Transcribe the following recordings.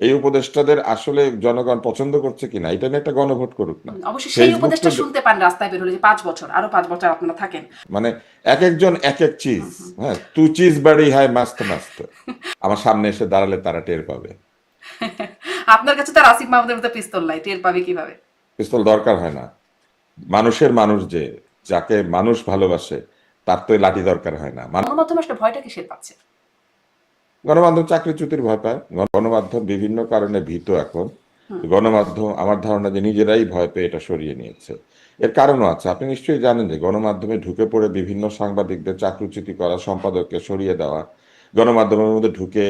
এই উপদেষ্টাদের আসলে জনগণ পছন্দ করছে কিনা এটা নিয়ে একটা গণভোট করুক না। অবশ্যই সেই তো- শুনতে পান রাস্তায় বের হলে যে পাঁচ বছর আরও পাঁচ বছর আপনারা থাকেন। মানে এক একজন এক এক চিজ হ্যাঁ তু চিজ বাড়ি হয় মাস্ত মাস্ত। আমার সামনে এসে দাঁড়ালে তারা টের পাবে। আপনার কাছে তার আসিফ মাহমুদের মতো পিস্তল নাই টের পাবে কীভাবে? পিস্তল দরকার হয় না। মানুষের মানুষ যে যাকে মানুষ ভালোবাসে তার তো লাঠি দরকার হয় না। গণমাধ্যম আসলে ভয়টা কিসের পাচ্ছে? গণমাধ্যম চাকরিচ্যুতির ভয় পায়। গণমাধ্যম বিভিন্ন কারণে ভীত এখন। গণমাধ্যম আমার ধারণা যে নিজেরাই ভয় পেয়ে এটা সরিয়ে নিয়েছে। এর কারণও আছে। আপনি নিশ্চয়ই জানেন যে গণমাধ্যমে ঢুকে পড়ে বিভিন্ন সাংবাদিকদের চাকরিচ্যুতি করা সম্পাদককে সরিয়ে দেওয়া গণমাধ্যমের মধ্যে ঢুকে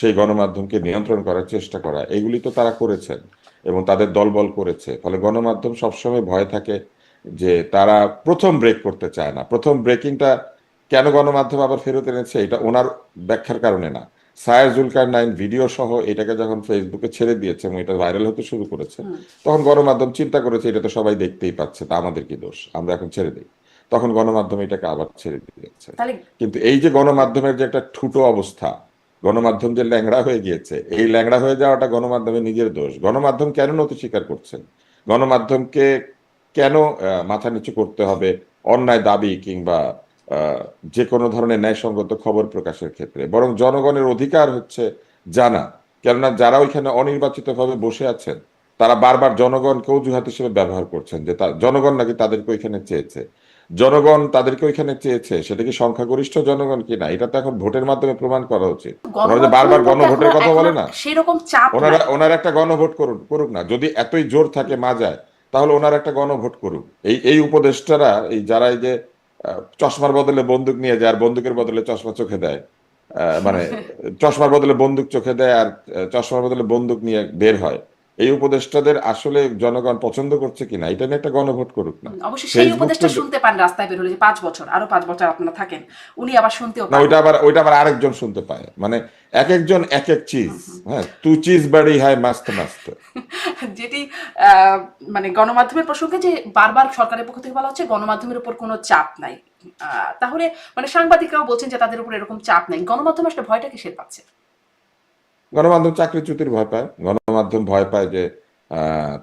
সেই গণমাধ্যমকে নিয়ন্ত্রণ করার চেষ্টা করা এগুলি তো তারা করেছেন এবং তাদের দলবল করেছে। ফলে গণমাধ্যম সবসময় ভয় থাকে যে তারা প্রথম ব্রেক করতে চায় না। প্রথম ব্রেকিংটা কেন গণমাধ্যম আবার ফেরত এনেছে? এটা ওনার ব্যাখ্যার কারণে না। সায়ার জুলকার নাইন ভিডিও সহ এটাকে যখন ফেসবুকে ছেড়ে দিয়েছে এবং এটা ভাইরাল হতে শুরু করেছে তখন গণমাধ্যম চিন্তা করেছে এটা তো সবাই দেখতেই পাচ্ছে তা আমাদের কি দোষ? আমরা এখন ছেড়ে দিই। তখন গণমাধ্যম এটাকে আবার ছেড়ে দিয়েছে। কিন্তু এই যে গণমাধ্যমের যে একটা ঠুটো অবস্থা গণমাধ্যম যে ল্যাংড়া হয়ে গিয়েছে এই ল্যাংড়া হয়ে যাওয়াটা গণমাধ্যমের নিজের দোষ। গণমাধ্যম কেন নতি স্বীকার করছেন গণমাধ্যমকে কেন মাথা নিচু করতে হবে? অন্যায় দাবি কিংবা যে কোনো ধরনের ন্যায়সঙ্গত খবর প্রকাশের ক্ষেত্রে। বরং জনগণের অধিকার হচ্ছে জানা। কেননা যারা ওইখানে অনির্বাচিতভাবে বসে আছেন তারা বারবার জনগণকে অজুহাত হিসেবে ব্যবহার করছেন যে জনগণ নাকি তাদেরকে ওইখানে চেয়েছে। জনগণ তাদেরকে ওইখানে চেয়েছে সেটা কি সংখ্যাগরিষ্ঠ জনগণ কিনা এটা তো এখন ভোটের মাধ্যমে প্রমাণ করা উচিত। বারবার গণভোটের কথা বলে না। সেরকম চাপ ওনারা নাই। একটা গণভোট করুন করুক না। যদি এতই জোর থাকে মাজায় তাহলে ওনার একটা গণভোট করুক। এই এই উপদেষ্টারা এই যারা এই যে চশমার বদলে বন্দুক নিয়ে যায় আর বন্দুকের বদলে চশমা চোখে দেয়। মানে চশমার বদলে বন্দুক চোখে দেয় আর চশমার বদলে বন্দুক নিয়ে বের হয়। এই উপদেষ্টাদের আসলে জনগণ পছন্দ করছে কিনা এটা নিয়ে একটা গণভোট করুক না। অবশ্যই সেই তো- শুনতে পান রাস্তায় বের হলে যে পাঁচ বছর আরও পাঁচ বছর আপনারা থাকেন উনি আবার শুনতেও না ওইটা আবার ওইটা আবার আরেকজন শুনতে পায়। মানে এক একজন এক এক চিজ হ্যাঁ তু চিজ বাড়ি হয় মাস্ত মাস্ত। যেটি মানে গণমাধ্যমের প্রসঙ্গে যে বারবার সরকারের পক্ষ থেকে বলা হচ্ছে গণমাধ্যমের উপর কোনো চাপ নাই। তাহলে মানে সাংবাদিকরাও বলছেন যে তাদের উপর এরকম চাপ নাই। গণমাধ্যম আসলে ভয়টা কিসের পাচ্ছে? গণমাধ্যম চাকরিচ্যুতির ভয় পায়। গণমাধ্যম ভয় পায় যে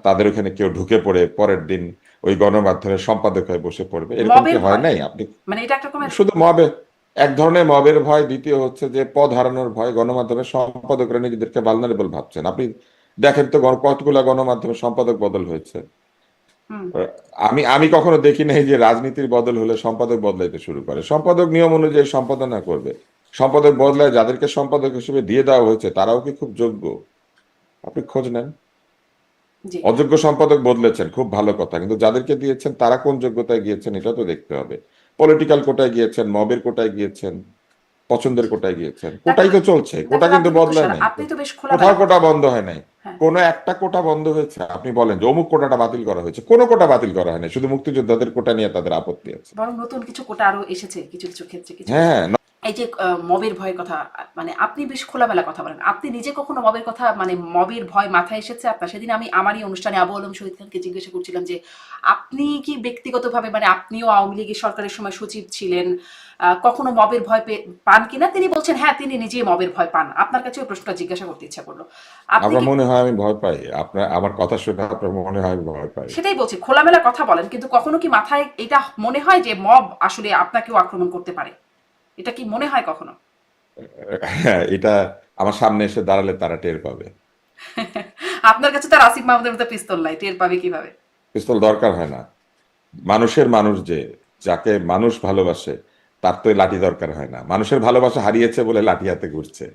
তাদের ওখানে কেউ ঢুকে পড়ে পরের দিন ওই গণমাধ্যমের সম্পাদক হয়ে বসে পড়বে। এরকম কি হয় ভয়। নাই? আপনি মানে এটা একটা শুধু মবে এক ধরনের মবের ভয় দ্বিতীয় হচ্ছে যে পদ হারানোর ভয় গণমাধ্যমের সম্পাদকরা নিজেদেরকে ভালনারেবল ভাবছেন। আপনি দেখেন তো কতগুলা গণমাধ্যমের সম্পাদক বদল হয়েছে। আমি আমি কখনো দেখি নাই যে রাজনীতির বদল হলে সম্পাদক বদলাইতে শুরু করে। সম্পাদক নিয়ম অনুযায়ী সম্পাদনা করবে। সম্পাদক বদলায় যাদেরকে সম্পাদক হিসেবে দিয়ে দেওয়া হয়েছে তারাও কি খুব যোগ্য? আপনি খোঁজ নেন। অযোগ্য সম্পাদক বদলেছেন খুব ভালো কথা। কিন্তু যাদেরকে দিয়েছেন তারা কোন যোগ্যতায় গিয়েছেন এটা তো দেখতে হবে। পলিটিক্যাল কোটায় গিয়েছেন মবের কোটায় গিয়েছেন পছন্দের কোটায় গিয়েছেন। কোটাই তো চলছে কোটা কিন্তু বদলায় নাই। কোথাও কোটা বন্ধ হয় নাই। কোন একটা কোটা বন্ধ হয়েছে আপনি বলেন যে অমুক কোটাটা বাতিল করা হয়েছে কোন কোটা বাতিল করা হয়নি শুধু মুক্তিযোদ্ধাদের কোটা নিয়ে তাদের আপত্তি আছে। বরং নতুন কিছু কোটা আরও এসেছে কিছু কিছু ক্ষেত্রে হ্যাঁ এই যে মবের ভয়ের কথা মানে আপনি বেশ খোলামেলা কথা বলেন। আপনি নিজে কখনো মবের কথা মানে মবের ভয় মাথায় এসেছে আপনার? সেদিন আমি আমারই অনুষ্ঠানে আবু আলম শহীদ খানকে জিজ্ঞাসা করছিলাম যে আপনি কি ব্যক্তিগতভাবে মানে আপনিও আওয়ামী লীগের সরকারের সময় সচিব ছিলেন? কখনো মবের ভয় পান কিনা? তিনি বলছেন হ্যাঁ তিনি নিজেই মবের ভয় পান। আপনার কাছে ওই প্রশ্নটা জিজ্ঞাসা করতে ইচ্ছা করল। আপনি আপনার মনে হয় আমি ভয় পাই। আপনার আমার কথা শুনে আপনার মনে হয় আমি ভয় পাই। সেটাই বলছি খোলামেলা কথা বলেন কিন্তু কখনো কি মাথায় এটা মনে হয় যে মব আসলে আপনাকেও আক্রমণ করতে পারে? এটা কি মনে হয় কখনো? হ্যাঁ এটা আমার সামনে এসে দাঁড়ালে তারা টের পাবে। আপনার কাছে তার আসিফ মাহমুদের মতো পিস্তল নাই টের পাবে কীভাবে? পিস্তল দরকার হয় না। মানুষের মানুষ যে যাকে মানুষ ভালোবাসে তার তো লাঠি দরকার হয় না। মানুষের ভালোবাসা হারিয়েছে বলে লাঠি হাতে ঘুরছে।